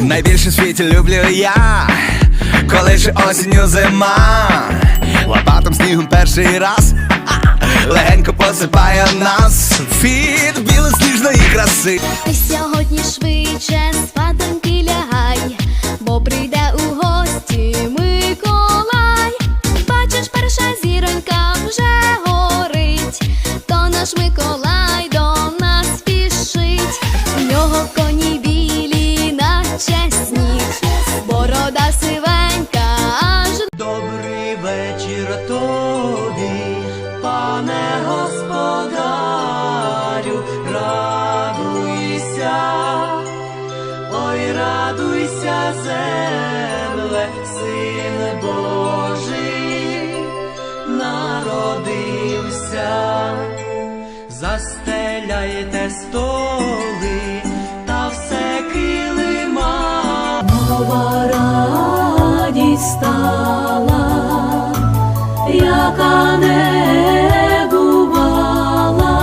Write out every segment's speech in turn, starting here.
Найбільше в світі люблю я, коли ж осінню зима, лопатом снігом перший раз, легенько посипає нас від білосніжної краси. Швидше спадоньки лягай, бо прийде у гості Миколай. Бачиш, перша зіронька вже горить, то наш Миколай до нас спішить. У нього коні білі, наче сніг, борода сивенька, аж Добрий вечір тобі, пане господарю, земле, син Божий, народився, застеляйте столи та все килима. Нова радість стала, яка не бувала,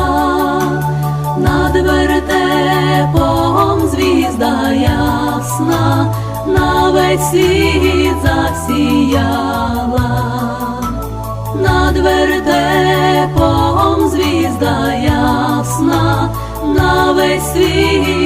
над вертепом звізда ясна, на весь світ засіяла, над вертепом звізда ясна, на весь світ